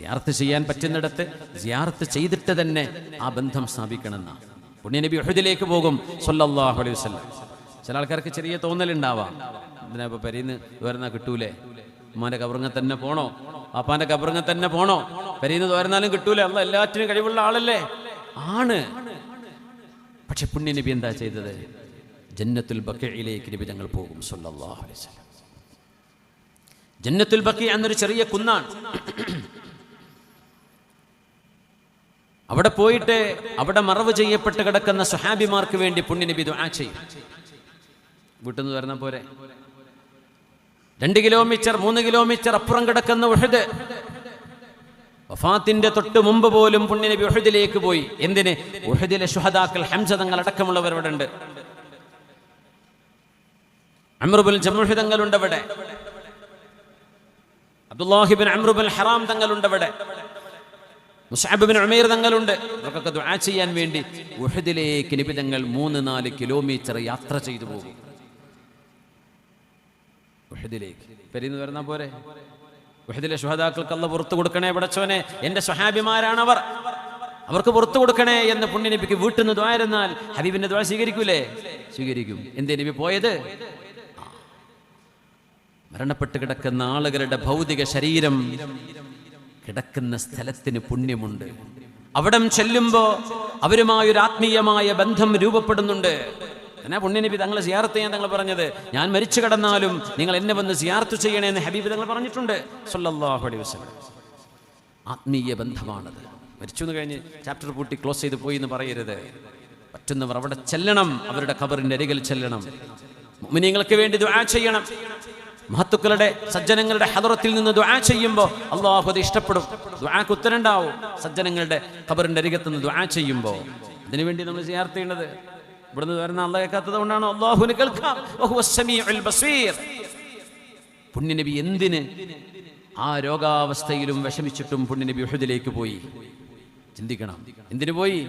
സിയാർത്ത് ചെയ്യാൻ പറ്റുന്നിടത്ത് സിയാർത്ത് ചെയ്തിട്ട് തന്നെ ആ ബന്ധം സ്ഥാപിക്കണമെന്ന. പുണ്യനബി ഉഹദിലേക്ക് പോകും സൊല്ലാഹു അലൈഹി വസല്ലം. ചില ആൾക്കാർക്ക് ചെറിയ തോന്നലുണ്ടാവാം. ഇതിനെ ഇപ്പോൾ പെരീന്ന് വരുന്ന കിട്ടൂലേ? ഉമ്മാന്റെ കബറിങ്ങ തന്നെ പോണോ? അപ്പാന്റെ കബറിങ്ങ തന്നെ പോണോ? പെരീന്ന് തോരുന്നാലും കിട്ടൂലേ? അല്ല എല്ലാറ്റിനും കഴിവുള്ള ആളല്ലേ? ആണ്. പക്ഷെ പുണ്യനബി എന്താ ചെയ്തത്? ജന്നത്തുൽ ബക്കയിലേക്ക് നബി ഞങ്ങൾ പോകും സൊല്ലാഹു അലൈഹി വസല്ലം. ജന്നത്തുൽ ബക്കി എന്നൊരു ചെറിയ കുന്നാണ്. അവിടെ പോയിട്ട് അവിടെ മറവ് ചെയ്യപ്പെട്ട് കിടക്കുന്ന സുഹാബിമാർക്ക് വേണ്ടി പുണ്യനബി ദുആ ചെയ്യും. വീട്ടിൽ നിന്ന് വരുന്ന പോരെ? രണ്ട് കിലോമീറ്റർ മൂന്ന് കിലോമീറ്റർ അപ്പുറം കിടക്കുന്ന ഉഹദ്. വഫാത്തിന്റെ തൊട്ട് മുമ്പ് പോലും പുണ്യനബി ഉഹദിലേക്ക് പോയി. എന്തിന്? ഉഹദിലെ ഷുഹദാക്കൾ ഹംസതങ്ങൾ അടക്കമുള്ളവരവിടെ ഉണ്ട്. അമ്രുബുൽ ജമുഹിതങ്ങളുണ്ടവിടെ അബ്ദുല്ലാഹിബിൻ അമ്രുബുൽ ഹറാം തങ്ങളുണ്ട് മുസാബിബിൻ ഉമേർ തങ്ങളുണ്ട്. അവർക്കൊക്കെ ദുആ ചെയ്യാൻ വേണ്ടി ഉഹദിലേക്ക് നബി തങ്ങൾ മൂന്ന് നാല് കിലോമീറ്റർ യാത്ര ചെയ്തു പോകും. ഉഹദിലേക്ക്. പെരിന്ന് വരുന്ന പോരെ? ഉഹദിലെ ശുഹദാക്കൾക്ക് അല്ല പുറത്തു കൊടുക്കണേ പടച്ചോനെ എന്റെ സ്വഹാബിമാരാണ് അവർ അവർക്ക് പുറത്തു കൊടുക്കണേ എന്ന് പുണ്യനബിക്ക് വീട്ടിൽ നിന്ന് ദ്വായിരുന്നാൽ ഹബീബിന്റെ ദ്വാ സ്വീകരിക്കൂലേ? സ്വീകരിക്കും. എന്തേ നബി പോയത്. മരണപ്പെട്ട് കിടക്കുന്ന ആളുകളുടെ ഭൗതിക ശരീരം കിടക്കുന്ന സ്ഥലത്തിന് പുണ്യമുണ്ട്. അവിടം ചെല്ലുമ്പോ അവരുമായൊരു ആത്മീയമായ ബന്ധം രൂപപ്പെടുന്നുണ്ട്. എന്നാ പുണ്യനബി തങ്ങളെ സിയാർത്ത് ചെയ്യാൻ തങ്ങൾ പറഞ്ഞത്? ഞാൻ മരിച്ചു കിടന്നാലും നിങ്ങൾ എന്നെ വന്ന് സിയാർത്ത് ചെയ്യണേ എന്ന് ഹബീബ് തങ്ങൾ പറഞ്ഞിട്ടുണ്ട്. സല്ലല്ലാഹു അലൈഹി വസല്ലം. ആത്മീയ ബന്ധമാണത്. മരിച്ചു എന്ന് കഴിഞ്ഞ് ചാപ്റ്റർ പൂട്ടി ക്ലോസ് ചെയ്ത് പോയി എന്ന് പറയരുത്. പറ്റുന്നവർ അവിടെ ചെല്ലണം അവരുടെ ഖബറിന്റെ അരികിൽ ചെല്ലണം. മുഅ്മിനീങ്ങൾക്ക് വേണ്ടി ദുആ ചെയ്യണം. മഹത്തുക്കളുടെ സജ്ജനങ്ങളുടെ ഹദറത്തിൽ നിന്ന് ദുആ ചെയ്യുമ്പോൾ അള്ളാഹു അത് ഇഷ്ടപ്പെടും. ദുആക്ക് ഉത്തരണ്ടാവും. സജ്ജനങ്ങളുടെ ഖബറിന്റെ അരികത്ത് നിന്ന് ദുആ ചെയ്യുമ്പോൾ അതിനുവേണ്ടി നമ്മൾ ചെയ്യാർത്തേണ്ടത് ഇവിടുന്ന് വരുന്ന അള്ള കേൾക്കാത്തത് കൊണ്ടാണ് അള്ളാഹുവിന് കേൾക്കാം. പുണ്യനബി എന്തിന് ആ രോഗാവസ്ഥയിലും വിഷമിച്ചിട്ടും പുണ്യനബി ഉഹദിലേക്ക് പോയി? ചിന്തിക്കണം. എന്തിനു പോയി?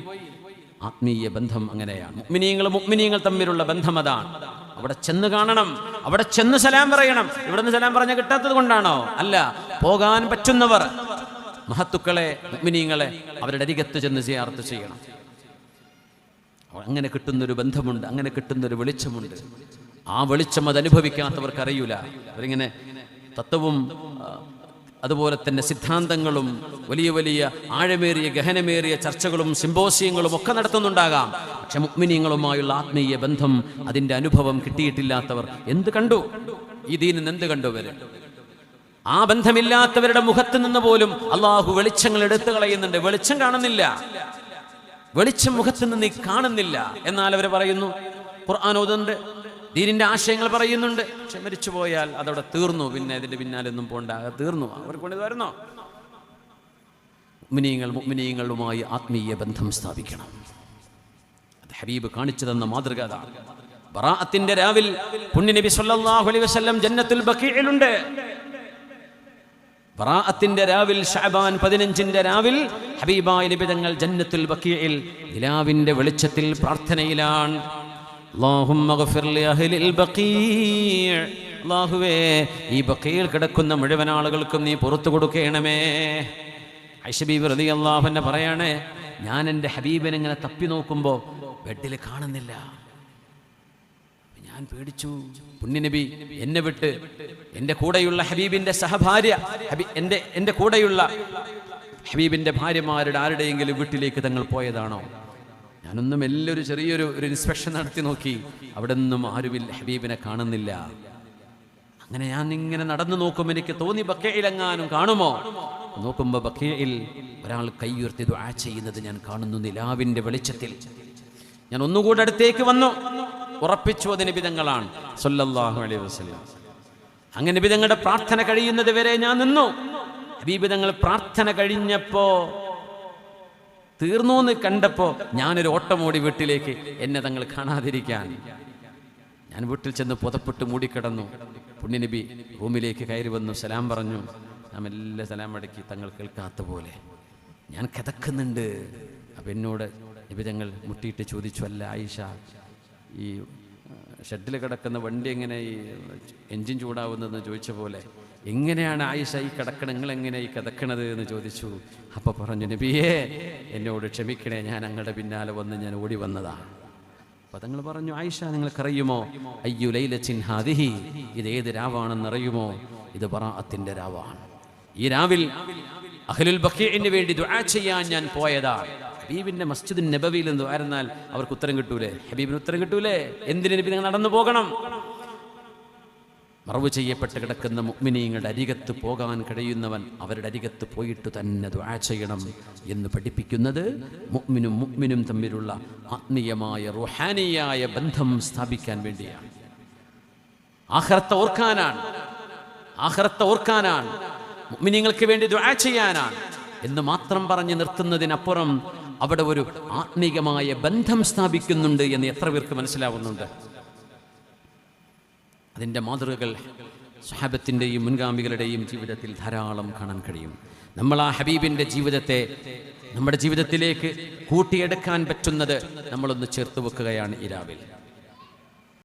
ആത്മീയ ബന്ധം അങ്ങനെയാണ്. മുഗ്മിനീങ്ങൾ മുഅ്മിനീങ്ങൾ തമ്മിലുള്ള ബന്ധം അതാണ്. അവിടെ ചെന്ന് കാണണം. അവിടെ ചെന്ന് സലാം പറയണം. ഇവിടെ നിന്ന് സലാം പറഞ്ഞ കിട്ടാത്തത് കൊണ്ടാണോ? അല്ല പോകാൻ പറ്റുന്നവർ മഹത്തുക്കളെ മിനിങ്ങളെ അവരുടെ അരികത്ത് ചെന്ന് ചെയ്യാർത്ത് ചെയ്യണം. അങ്ങനെ കിട്ടുന്നൊരു ബന്ധമുണ്ട് അങ്ങനെ കിട്ടുന്നൊരു വെളിച്ചമുണ്ട്. ആ വെളിച്ചം അത് അനുഭവിക്കാത്തവർക്ക് അറിയൂല അവരിങ്ങനെ തത്വവും അതുപോലെ തന്നെ സിദ്ധാന്തങ്ങളും വലിയ വലിയ ആഴമേറിയ ഗഹനമേറിയ ചർച്ചകളും സിംബോസിയങ്ങളും ഒക്കെ നടത്തുന്നുണ്ടാകാം. പക്ഷെ മുഗ്മിനീങ്ങളുമായുള്ള ആത്മീയ ബന്ധം അതിന്റെ അനുഭവം കിട്ടിയിട്ടില്ലാത്തവർ എന്ത് കണ്ടു? ഈ ദീനിന്ന് എന്ത് കണ്ടു വരും ആ ബന്ധമില്ലാത്തവരുടെ മുഖത്ത് നിന്ന് പോലും അള്ളാഹു വെളിച്ചങ്ങൾ എടുത്തു കളയുന്നുണ്ട്. വെളിച്ചം കാണുന്നില്ല. വെളിച്ചം മുഖത്ത് നിന്ന് കാണുന്നില്ല. എന്നാൽ അവർ പറയുന്നു ഖുർആൻ ദീനിന്റെ ആശയങ്ങൾ പറയുന്നുണ്ട്. പക്ഷെ മരിച്ചു പോയാൽ അതവിടെ തീർന്നു. പിന്നെ ഇതിന്റെ പിന്നാലെ ഒന്നും പോണ്ട തീർന്നു. അവർക്ക് വേണ്ടി വരുന്നോ മുഗ്മിനീങ്ങളുമായി ആത്മീയ ബന്ധം സ്ഥാപിക്കണം. ഹബീബ് കാണിച്ചു തന്ന മാതൃക ബറാഅത്തിന്റെ രാവിൽ പുണ്യനബി സല്ലല്ലാഹു അലൈഹി വസല്ലം ജന്നത്തുൽ ബഖീഇലുണ്ട് ബറാഅത്തിന്റെ രാവിൽ ഷഅബാൻ പതിനഞ്ചിന്റെ രാവിൽ ഹബീബായ നബി തങ്ങൾ ജന്നത്തുൽ ബഖീഇൽ നിലാവിന്റെ വെളിച്ചത്തിൽ പ്രാർത്ഥനയിലാണ്. അല്ലാഹുവേ ഈ ബഖീൽ കിടക്കുന്ന മുഴുവൻ ആളുകൾക്കും നീ പുറത്തു കൊടുക്കണമേ. ഐഷബീബ് റതി അള്ളാഹുന്നെ പറയാണ് ഞാൻ എന്റെ ഹബീബിനെ ഇങ്ങനെ തപ്പി നോക്കുമ്പോൾ ബെഡിൽ കാണുന്നില്ല. ഞാൻ പേടിച്ചു. പുണ്യനബി എന്നെ വിട്ട് എന്റെ കൂടെയുള്ള ഹബീബിന്റെ സഹഭാര്യ എന്റെ എന്റെ എന്റെ കൂടെയുള്ള ഹബീബിന്റെ ഭാര്യമാരുടെ ആരുടെയെങ്കിലും വീട്ടിലേക്ക് തങ്ങൾ പോയതാണോ? ഞാനൊന്നും എല്ലാവരും ചെറിയൊരു ഒരു ഇൻസ്പെക്ഷൻ നടത്തി നോക്കി. അവിടെ നിന്നും ആരുവിൽ ഹബീബിനെ കാണുന്നില്ല. അങ്ങനെ ഞാൻ ഇങ്ങനെ നടന്നു നോക്കും. എനിക്ക് തോന്നി ബക്കയിലെങ്ങാനും കാണുമോ? നോക്കുമ്പോ ബക്കയിൽ ഒരാൾ കൈയുയർത്തി ദുആ ചെയ്യുന്നത് ഞാൻ കാണുന്നു. നിലാവിന്റെ വെളിച്ചത്തിൽ ഞാൻ ഒന്നുകൂടെ അടുത്തേക്ക് വന്നു. ഉറപ്പിച്ചു അത് നിബിതങ്ങളാണ് സൊല്ലാഹു അലൈഹി വസല്ലം. അങ്ങനെ നിബിതങ്ങളുടെ പ്രാർത്ഥന കഴിയുന്നത് വരെ ഞാൻ നിന്നു. ഹബീബിതങ്ങൾ പ്രാർത്ഥന കഴിഞ്ഞപ്പോ തീർന്നു എന്ന് കണ്ടപ്പോ ഞാനൊരു ഓട്ടമോടി വീട്ടിലേക്ക് എന്നെ തങ്ങൾ കാണാതിരിക്കാൻ. ഞാൻ വീട്ടിൽ ചെന്ന് പുതപ്പെട്ട് മൂടിക്കിടന്നു. പുണ്യനബി റൂമിലേക്ക് കയറി വന്നു സലാം പറഞ്ഞു. നാം എല്ലാ സലാം അടക്കി തങ്ങൾ കേൾക്കാത്ത പോലെ. ഞാൻ കിതക്കുന്നുണ്ട്. അപ്പം എന്നോട് നബി തങ്ങൾ മുട്ടിയിട്ട് ചോദിച്ചു അല്ല ആയിഷ ഈ ഷെഡിൽ കിടക്കുന്ന വണ്ടി എങ്ങനെ ഈ എൻജിൻ ചൂടാവുന്നതെന്ന് ചോദിച്ച പോലെ എങ്ങനെയാണ് ആയിഷ ഈ കിടക്കണ നിങ്ങൾ എങ്ങനെ ഈ കിടക്കണത്? എന്ന് ചോദിച്ചു. അപ്പോൾ പറഞ്ഞു നബിയേ എന്നോട് ക്ഷമിക്കണേ ഞാൻ അങ്ങയുടെ പിന്നാലെ വന്ന് ഞാൻ ഓടി വന്നതാണ് അപ്പൊ തങ്ങൾ പറഞ്ഞു ആയിഷ നിങ്ങൾക്കറിയുമോ? അയ്യു ലൈല ഹാദിഹി ഇത് ഏത് രാവാണെന്നറിയുമോ ഇത് ബറാഅത്തിന്റെ രാവാണ്. ഈ രാവിൽ അഹ്ലുൽ ബഖീഇന് വേണ്ടി ദുആ ചെയ്യാൻ ഞാൻ പോയതാണ് ഹബീബിന്റെ മസ്ജിദ് നബവിയിൽ നിന്ന് ആയിരുന്നാൽ അവർക്ക് ഉത്തരം കിട്ടൂലേ? ഹബീബിന് ഉത്തരം കിട്ടൂലേ? എന്തിനു നബി നിങ്ങൾ നടന്നു പോകണം? മറവ് ചെയ്യപ്പെട്ട് കിടക്കുന്ന മുഗ്മിനീങ്ങളുടെ അരികത്ത് പോകാൻ കഴിയുന്നവൻ അവരുടെ അരികത്ത് പോയിട്ട് തന്നെ ദുആ ചെയ്യണം എന്ന് പഠിപ്പിക്കുന്നത് മുഗ്മിനും മുഗ്മിനും തമ്മിലുള്ള ആത്മീയമായ റുഹാനിയായ ബന്ധം സ്ഥാപിക്കാൻ വേണ്ടിയാണ്. ആഹ്റത്തെ ഓർക്കാനാണ്. ആഹ്റത്തെ ഓർക്കാനാണ്. മുഗ്മിനീങ്ങൾക്ക് വേണ്ടി ദുആ ചെയ്യാനാണ്. എന്ന് മാത്രം പറഞ്ഞ് നിർത്തുന്നതിനപ്പുറം അവിടെ ഒരു ആത്മീകമായ ബന്ധം സ്ഥാപിക്കുന്നുണ്ട് എന്ന് എത്ര പേർക്ക് മനസ്സിലാവുന്നുണ്ട്? അതിന്റെ മാതൃകകൾ സഹാബത്തിന്റെയും മുൻഗാമികളുടെയും ജീവിതത്തിൽ ധാരാളം കാണാൻ കഴിയും. നമ്മൾ ആ ഹബീബിന്റെ ജീവിതത്തെ നമ്മുടെ ജീവിതത്തിലേക്ക് കൂട്ടിയെടുക്കാൻ പറ്റുന്നത് നമ്മളൊന്ന് ചേർത്ത് വെക്കുകയാണ് ഈ രാവിലെ.